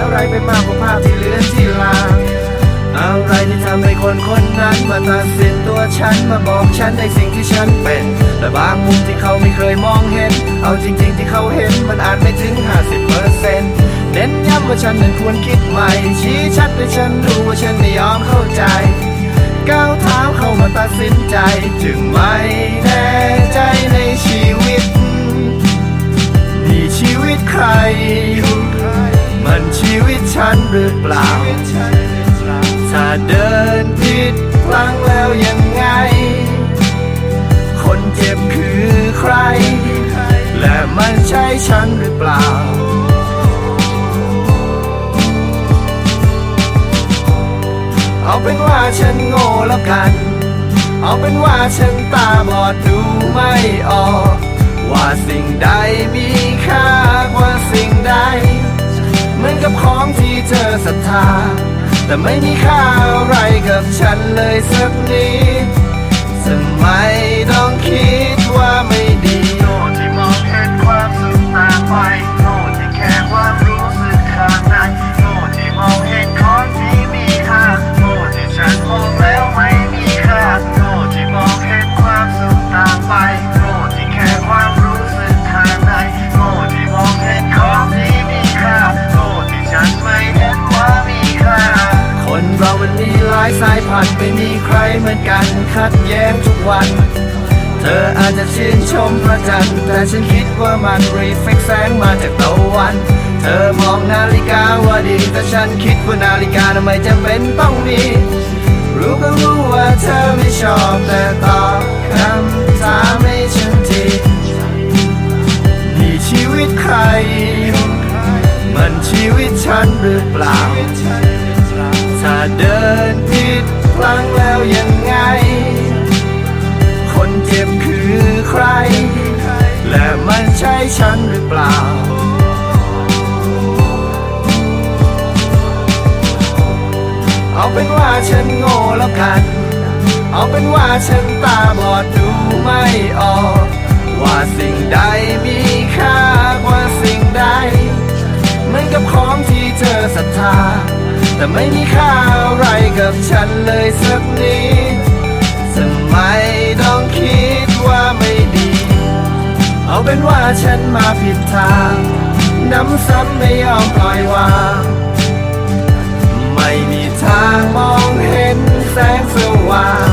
อะไรไปมากกว่าภาพที่เหลือนที่ลางอะไรที่ทำให้คนคนนั้น มาตัดสินตัวฉันมาบอกฉันในสิ่งที่ฉันเป็นและบางมุมที่เขาไม่เคยมองเห็น เอาจริง ๆ ที่เขาเห็นมันอาจไม่ถึง 50%เน้นย้ำว่าฉันนั้นควรคิดใหม่ ชี้ชัดให้ฉันรู้ว่าฉันไม่ยอมเข้าใจก้าวเท้าเข้ามาตัดสินใจ จึงไม่แน่ใจในชีวิต ดีชีวิตใครอยู่ ชีวิตฉันหรือเปล่า ถ้าเดินผิดพลังแล้วยังไง คนเจ็บคือใคร และมันใช่ฉันหรือเปล่าเอาเป็นว่าฉันโง่แล้วกัน เอาเป็นว่าฉันตาบอดดูไม่ออก ว่าสิ่งใดมีค่ากว่าสิ่งใด มือนกับของที่เธอศรัทธา แต่ไม่มีค่าอะไรกับฉันเลยสักนิดจะไม่ต้องคิดว่าไม่ดีโง่ที่มองเห็นความสุขตาไป เหมือนกันขัดแย้งทุกวัน เธออาจจะชื่นชมพระจันทร์แต่ฉันคิดว่ามันรีเฟกแสงมาจากตะวัน เธอมองนาฬิกาว่าดี แต่ฉันคิดว่านาฬิกาทำไมจำเป็นต้องมี รู้ก็รู้ว่าเธอไม่ชอบแต่ตอบคำถามให้ฉันทีนี่ชีวิตใคร มันชีวิตฉันหรือเปล่า ถ้าเดินผิด พลังแล้วยังไง คนเจ็บคือใคร และมันใช่ฉันหรือเปล่าเอาเป็นว่าฉันโง่แล้วกัน เอาเป็นว่าฉันตาบอดดูไม่ออก ว่าสิ่งใดมีค่ากว่าสิ่งใด เหมือนกับของที่เธอศรัทธา แต่ไม่มีค่าอะไรกับฉันเลยสักนิดทำไมต้องคิดว่าไม่ดี เอาเป็นว่าฉันมาผิดทางน้ำซ้ำไม่ยอมปล่อยวาง ไม่มีทางมองเห็นแสงสว่าง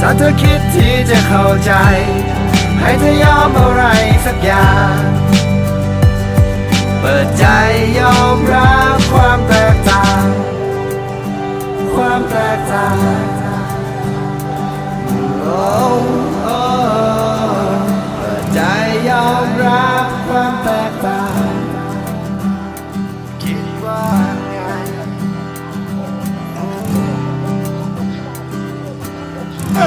ถ้าเธอคิดที่จะเข้าใจ ให้เธอยอมอะไรสักอย่าง เปิดใจยอมรับความแตกต่าง ความแตกต่างโอ้โอ้เปิดใจยอมรับความแตกต่างคิดว่าไงเธอ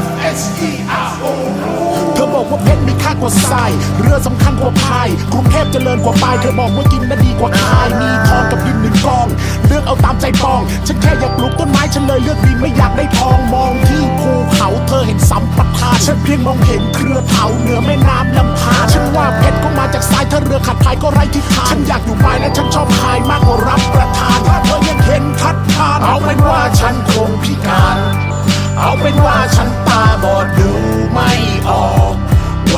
บอ กว่าเพชรมีค่ากว่าทราย เรือสำคัญกว่าพาย กรุงเทพเจริญกว่าปลาย เธอบอกว่ากินน่ะดีกว่าขาย มีทองกับดินหนึ่งกอง เลือกเอาตามใจปอง ฉันแค่อยากปลูกต้นไม้ฉันเลยเลือกดินไม่อยากได้ทองมองที่ภูเขาเธอเห็นสัมปทานฉันเพียงมองเห็นเครือเถาเหนือแม่น้ำลำพาฉันว่าเพชรก็มาจากทรายถ้าเรือขาดพายก็ไร้ทิศทางฉันอยากอยู่ปลายและฉันชอบพายมากกว่ารับประทานถ้าเธอยังเห็นทัดทานเอาเป็นว่าฉันคงพิการ เอาเป็นว่าฉันตาบอดดูไม่ออก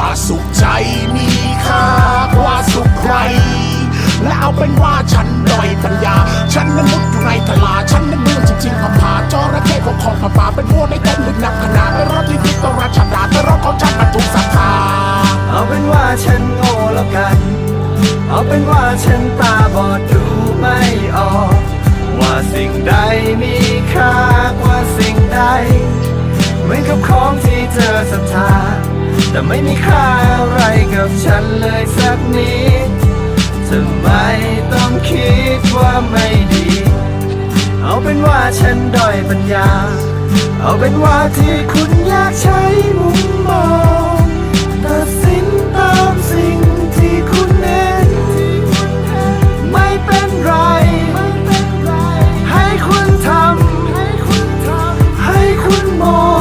ว่าสุขใจมีค่ากว่าสุขใคร และเอาเป็นว่าฉันด้อยปัญญา ฉันนั้นมุดอยู่ในทลา ฉันนั้นเมืองจริงๆผาผาจระเข้ของของผาป่าเป็นพวกในเต้นลึกหนักขนาดเป็นรถที่ติดต้องราชดาแต่รถของฉันมันถูกสัทธาเอาเป็นว่าฉันโง่แล้วกัน เอาเป็นว่าฉันตาบอดดูไม่ออก ว่าสิ่งใดมีค่ากว่าสิ่งใดเหมือนกับของที่เธอศรัทธา แต่ไม่มีค่าอะไรกับฉันเลยสักนิดทำไมต้องคิดว่าไม่ดี เอาเป็นว่าฉันด้อยปัญญา เอาเป็นว่าที่คุณอยากใช้มุมมองตัดสินตามสิ่งที่คุณเห็นไม่เป็นไรให้คุณทำให้คุณมอง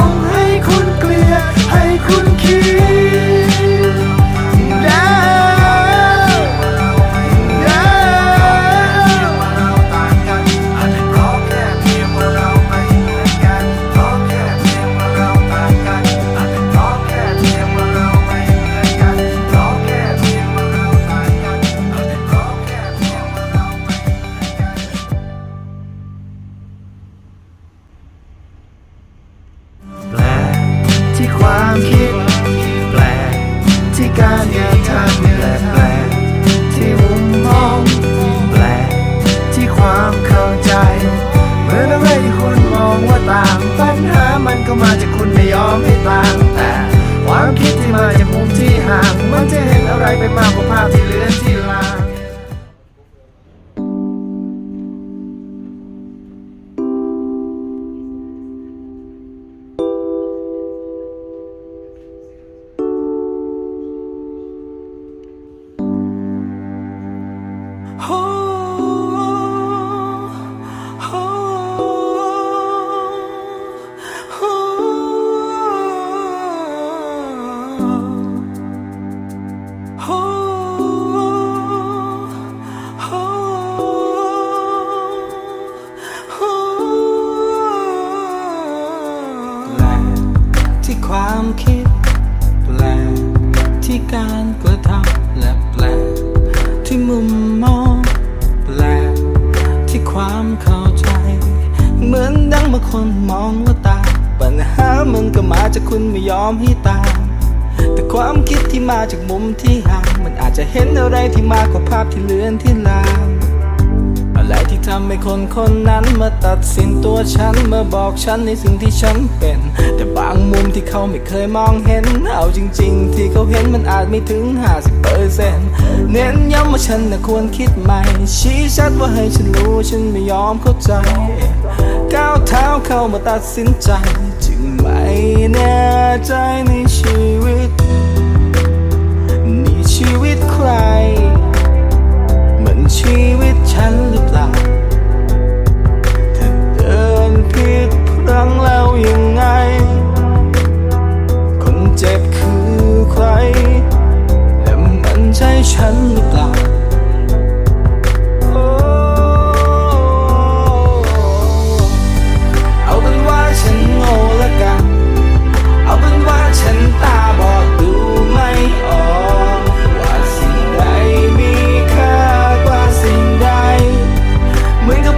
ห็น ที่ความคิด แปลกที่การกระทำและแปลกที่มุมมอง แปลกที่ความเข้าใจ เหมือนดังบางคนมองว่าตา ปัญหามันก็มาจากคุณไม่ยอมให้ตาม แต่ความคิดที่มาจากมุมที่ห่างมันอาจจะเห็นอะไรที่มากกว่าภาพที่เลือนที่ลางอะไรที่ทำให้คนคนนั้นมาตัดสินตัวฉันมาบอกฉันในสิ่งที่ฉันเป็น แต่างมุมที่เขาไม่เคยมองเห็น เอาจริง ๆ ที่เขาเห็นมันอาจไม่ถึง 50เปอร์เซ็นต์เน้นย้ำว่าฉันน่ะควรคิดใหม่ ชี้ชัดว่าให้ฉันรู้ฉันไม่ยอมเข้าใจ ก้าวเท้าเข้ามาตัดสินใจ จึงไม่แน่ใจในชีวิตนี่ชีวิตใครมันชีวิตฉันหรือเปล่าถ้าเดินผิดพลั้งแล้วยัง ฉันหรือเปล่าโอ้เอาเป็นว่าฉันโง่ละกัน เอาเป็นว่าฉันตาบอดดูไม่ออกว่าสิ่งใดมีค่ากว่าสิ่งใดเหมือนกับ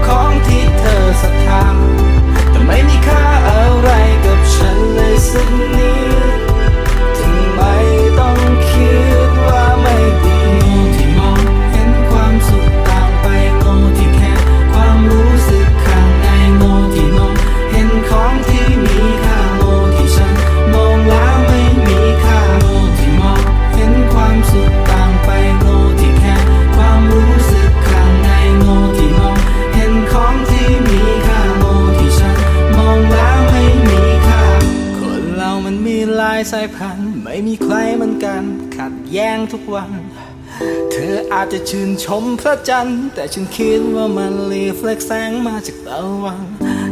ชื่นชมพระจันทร์ แต่ฉันคิดว่ามันรีเฟล็กแสงมาจากตะวัน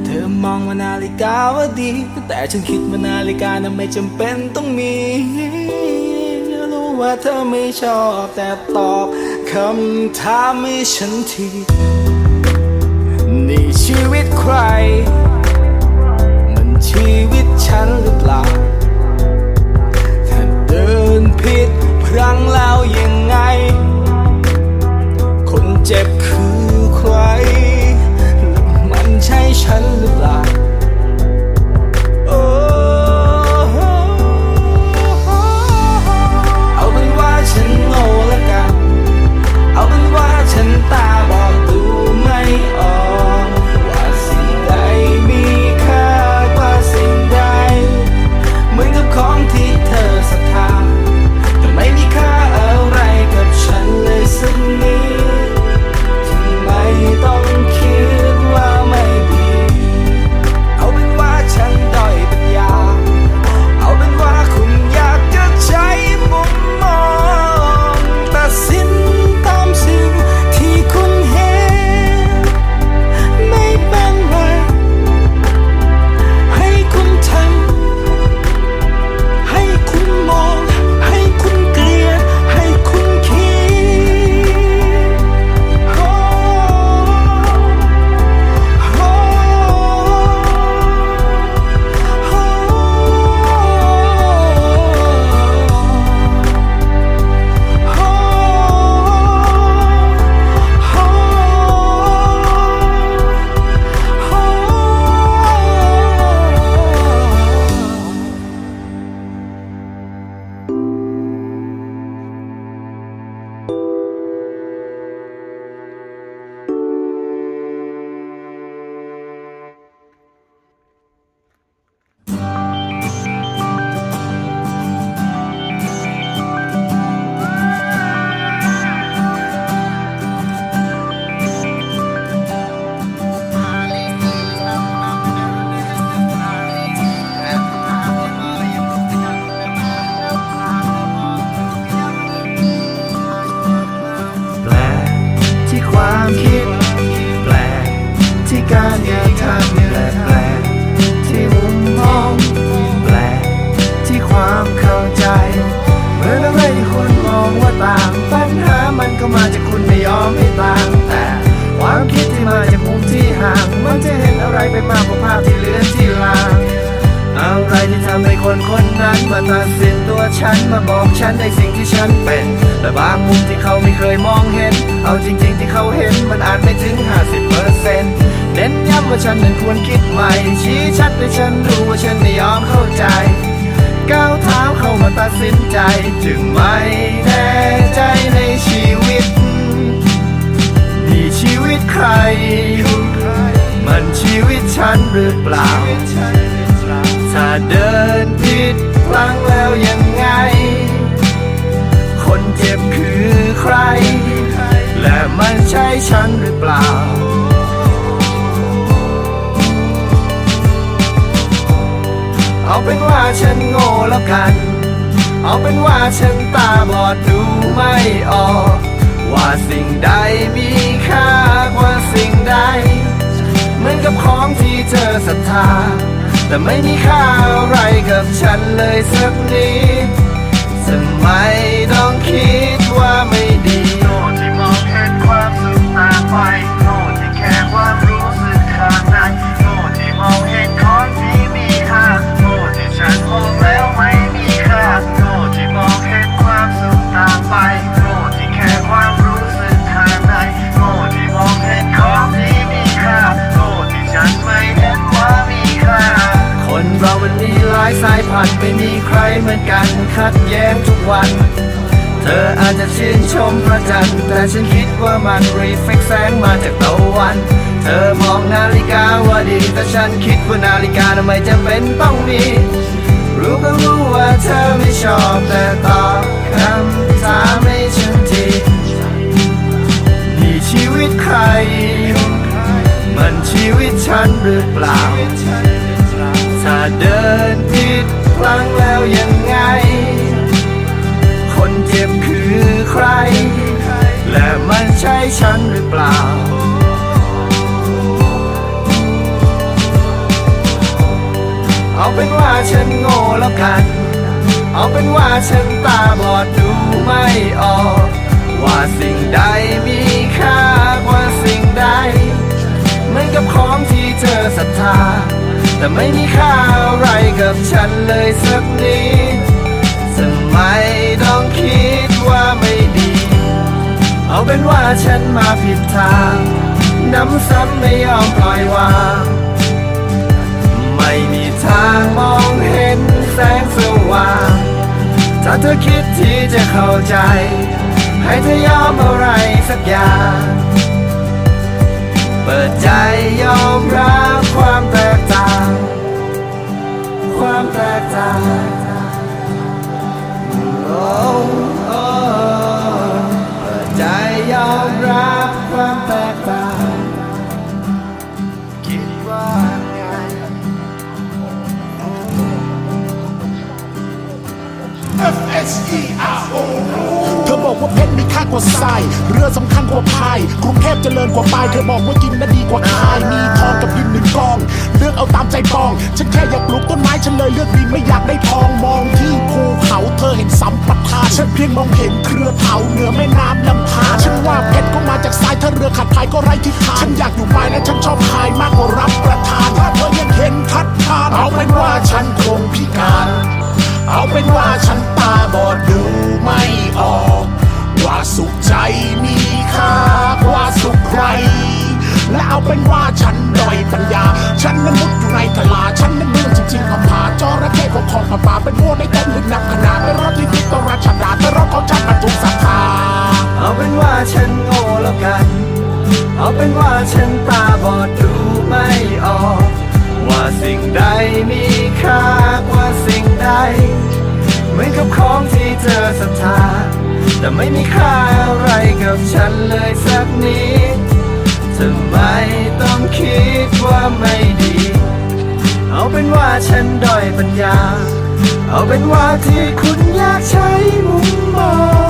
เธอมองว่านาฬิกาว่าดี แต่ฉันคิดว่านาฬิกานั้นไม่จำเป็นต้องมีรู้ว่าเธอไม่ชอบแต่ตอบคำถามให้ฉันทีนี่ชีวิตใคร มันชีวิตฉันหรือเปล่าถ้าเดินผิดพลังแล้วยังไง คนเจ็บคือใคร มันใช่ฉันหรือเปล่า เห็นอะไรไปมากกว่าภาพที่เหลือที่ลังอะไรที่ทำให้คนคนนั้นมาตัดสินตัวฉันมาบอกฉันในสิ่งที่ฉันเป็นแต่บางมุมที่เขาไม่เคยมองเห็น เอาจริง ๆ ที่เขาเห็นมันอาจไม่ถึง 50%เน้นย้ำว่าฉันนั้นควรคิดใหม่ ชี้ชัดให้ฉันรู้ว่าฉันไม่ยอมเข้าใจ ก้าวเท้าเข้ามาตัดสินใจ จึงไม่แน่ใจในชีวิตนี่ชีวิตใคร มันชีวิตฉันหรือเปล่า ถ้าเดินผิดพลังแล้วยังไง คนเจ็บคือใคร และมันใช่ฉันหรือเปล่าเอาเป็นว่าฉันโง่แล้วกัน เอาเป็นว่าฉันตาบอดดูไม่ออก ว่าสิ่งใดมีค่ากว่าสิ่งใด มือนกับของที่เธอศรัทธา แต่ไม่มีค่าอะไรกับฉันเลยสักนิดจะไม่ต้องคิดว่าไม่ มพระจันทร์แต่ฉันคิดว่ามันรีเฟกแสงมาจากตะวัน เธอมองนาฬิกาว่าดี แต่ฉันคิดว่านาฬิกาทำไมจะเป็นต้องมี รู้ก็รู้ว่าเธอไม่ชอบแต่ตอบคำถามให้ฉันทีนี่ชีวิตใคร มันชีวิตฉันหรือเปล่า ถ้าเดินผิดพลังแล้วยังไง คนเจ็บ ใช่ฉันหรือเปล่า เอาเป็นว่าฉันโง่แล้วกัน เอาเป็นว่าฉันตาบอดดูไม่ออก ว่าสิ่งใดมีค่ากว่าสิ่งใดเหมือนกับของที่เธอศรัทธา แต่ไม่มีค่าอะไรกับฉันเลยสักนิดทำไมต้องคิดว่าไม่ดี เอาเป็นว่าฉันมาผิดทางน้ำซ้ำไม่ยอมปล่อยวาง ไม่มีทางมองเห็นแสงสว่าง ถ้าเธอคิดที่จะเข้าใจ ให้เธอยอมอะไรสักอย่าง เปิดใจยอมรับความแตกต่าง ความแตกต่างโ S E R O เธอบอกว่าเพชรมีค่ากว่าทราย เรือสำคัญกว่าพาย กรุงเทพเจริญกว่าปลาย เธอบอกว่ากินน่ะดีกว่าขาย มีทองกับดินหนึ่งกอง เลือกเอาตามใจปอง ฉันแค่อยากปลูกต้นไม้ฉันเลยเลือกดินไม่อยากได้ทอง มองที่ภูเขาเธอเห็นสัมปทานฉันเพียงมองเห็นเครือเถาเหนือแม่น้ำลำธารฉันว่าเพชรก็มาจากทรายถ้าเรือขาดพายก็ไร้ทิศทาง ฉันอยากอยู่ปลายและฉันชอบพายมากกว่ารับประทาน ถ้าเธอยังเห็นทัดทานเอาเป็นว่าฉันคงพิการ เอาเป็นว่าฉันตาบอดดูไม่ออก ว่าสุขใจมีค่ากว่าสุขใคร และเอาเป็นว่าฉันดอยปัญญา ฉันนั้นมุดอยู่ในกะลาฉันนั้นเมืองจริงๆพผาจอระเข้ของของป่าป่าเป็นวัวในเต้นลึกหนักขนาดเป็นรถที่ติดต่อราชดาแต่รถของฉันมันถูกสัทธาเอาเป็นว่าฉันโง่แล้วกัน เอาเป็นว่าฉันตา ไม่มีค่าอะไรกับฉันเลยสักนิดทำไมต้องคิดว่าไม่ดี เอาเป็นว่าฉันด้อยปัญญา เอาเป็นว่าที่คุณอยากใช้มุมมอง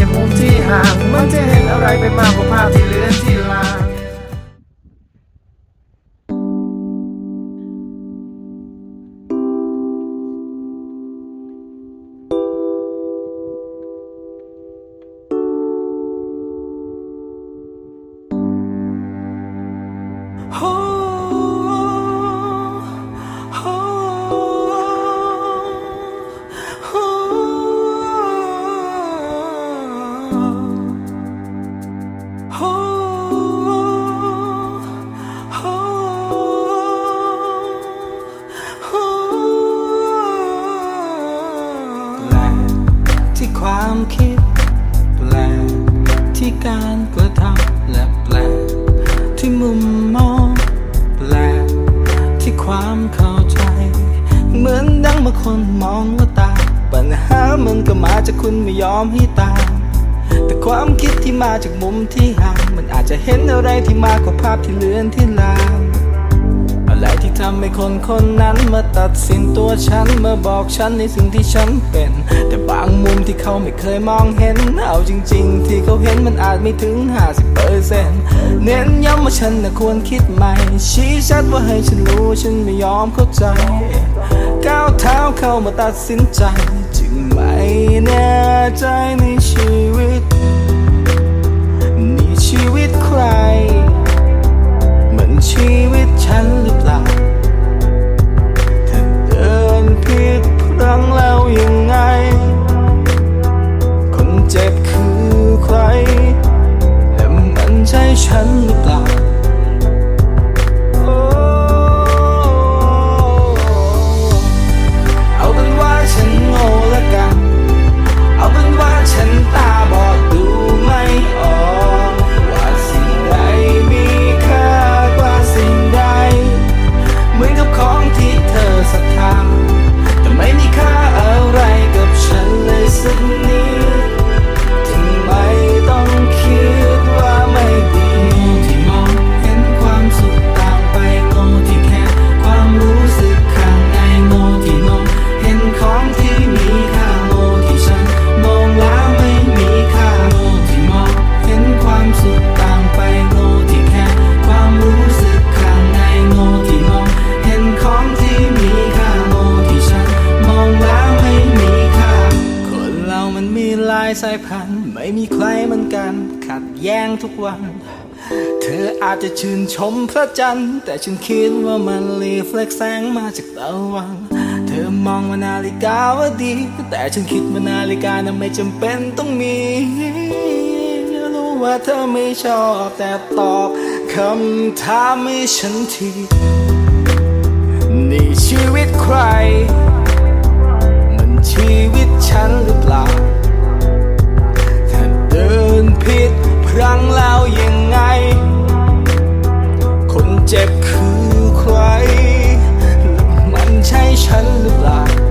จะมุมที่ห่างมันจะเห็นอะไรไปมากกว่าภาพที่เลือนที่ลา ความคิด แปลกที่การกระทำและแปลกที่มุมมอง แปลกที่ความเข้าใจ เหมือนดังบางคนมองว่าตา ปัญหามันก็มาจากคุณไม่ยอมให้ตาม แต่ความคิดที่มาจากมุมที่ห่าง มันอาจจะเห็นอะไรที่มากกว่าภาพที่เลือนที่ลาง อะไรที่ทำให้คนคนนั้นมาตัดสินตัวฉันมาบอกฉันในสิ่งที่ฉันเป็น แต่บางมุมที่เขาไม่เคยมองเห็น เอาจริง ๆ ที่เขาเห็นมันอาจไม่ถึง 50เปอร์เซ็นต์เน้นย้ำว่าฉันน่ะควรคิดใหม่ ชี้ชัดว่าให้ฉันรู้ฉันไม่ยอมเข้าใจ ก้าวเท้าเข้ามาตัดสินใจ จึงไม่แน่ใจในชีวิตนี่ชีวิตใคร เหมันชีวิต ฉันหรือเปล่าถ้าเดินผิดครั้งแล้วยังไง คนเจ็บคือใครและมันใช่ฉันหรือเปล่า ธออาจจะชื่นชมพระจันทร์ แต่ฉันคิดว่ามันรีเฟล็กแสงมาจากตะวัน เธอมองว่านาฬิกาว่าดี แต่ฉันคิดว่านาฬิกานั้นไม่จำเป็นต้องมีรู้ว่าเธอไม่ชอบแต่ตอบคำถามให้ฉันทีนี่ชีวิตใคร มันชีวิตฉันหรือเปล่าถ้าเดินผิดพลังแล้วยังไง เจ็บคือใคร มันใช่ฉันหรือเปล่า